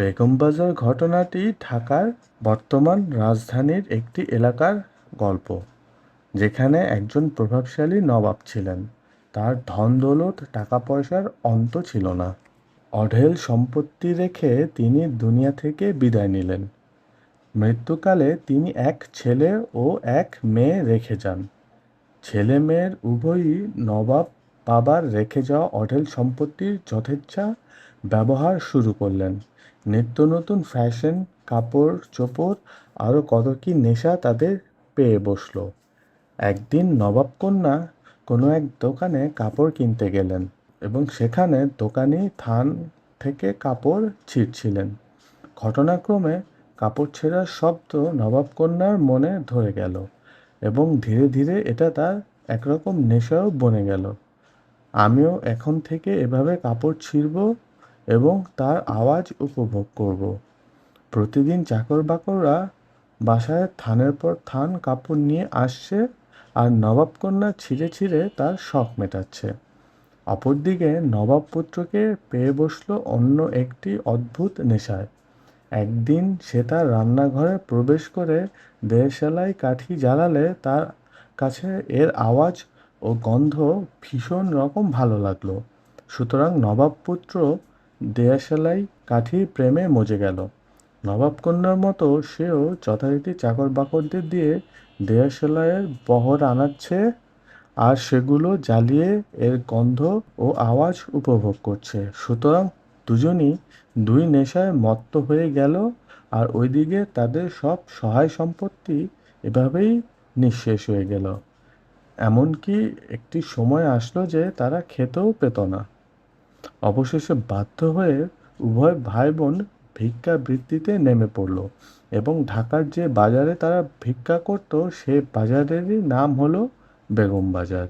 বেগমবাজার ঘটনাটি ঢাকার বর্তমান রাজধানীর একটি এলাকার গল্প, যেখানে একজন প্রভাবশালী নবাব ছিলেন। তার ধনদৌলত টাকা পয়সার অন্ত ছিল না। অঢেল সম্পত্তি রেখে তিনি দুনিয়া থেকে বিদায় নিলেন। মৃত্যুকালে তিনি এক ছেলে ও এক মেয়ে রেখে যান। ছেলে মেয়ের উভয়ই নবাব বাবার রেখে যাওয়া অঢেল সম্পত্তির যথেচ্ছা ব্যবহার শুরু করলেন। নিত্য নতুন ফ্যাশন, কাপড়, চোপড় আরও কত কী নেশা তাদের পেয়ে বসল। একদিন নবাব কন্যা কোনো এক দোকানে কাপড় কিনতে গেলেন এবং সেখানে দোকানি থান থেকে কাপড় ছিঁড়ছিলেন। ঘটনাক্রমে কাপড় ছেঁড়ার শব্দ নবাব কন্যার মনে ধরে গেল এবং ধীরে ধীরে এটা তার একরকম নেশাও বনে গেল। আমিও এখন থেকে এভাবে কাপড় ছিঁড়ব এবং তার আওয়াজ উপভোগ করব। প্রতিদিন চাকর বাকররা বাসায় থানের পর থান কাপড় নিয়ে আসছে আর নবাব কন্যা ছিঁড়ে ছিঁড়ে তার শখ মেটাচ্ছে। অপরদিকে নবাব পুত্রকে পেয়ে বসল অন্য একটি অদ্ভুত নেশায়। একদিন সে তার রান্নাঘরে প্রবেশ করে দেশালাই কাঠি জ্বালালে তার কাছে এর আওয়াজ ও গন্ধ ভীষণ রকম ভালো লাগল। সুতরাং নবাব পুত্র দেশালাই কাঠির প্রেমে মজে গেল। নবাব কন্যার মতো সেও যথারীতি চাকর বাকরদের দিয়ে দেশালাইয়ের বহর আনাচ্ছে আর সেগুলো জ্বালিয়ে এর গন্ধ ও আওয়াজ উপভোগ করছে। সুতরাং দুজনই দুই নেশায় মত্ত হয়ে গেল আর ওইদিকে তাদের সব সহায় সম্পত্তি এভাবেই নিঃশেষ হয়ে গেল। এমনকি একটি সময় আসলো যে তারা খেতেও পেত না। অবশেষে বাধ্য হয়ে উভয় ভাই বোন ভিক্ষাবৃত্তিতে নেমে পড়ল এবং ঢাকার যে বাজারে তারা ভিক্ষা করত, সে বাজারেরই নাম হলো বেগম বাজার।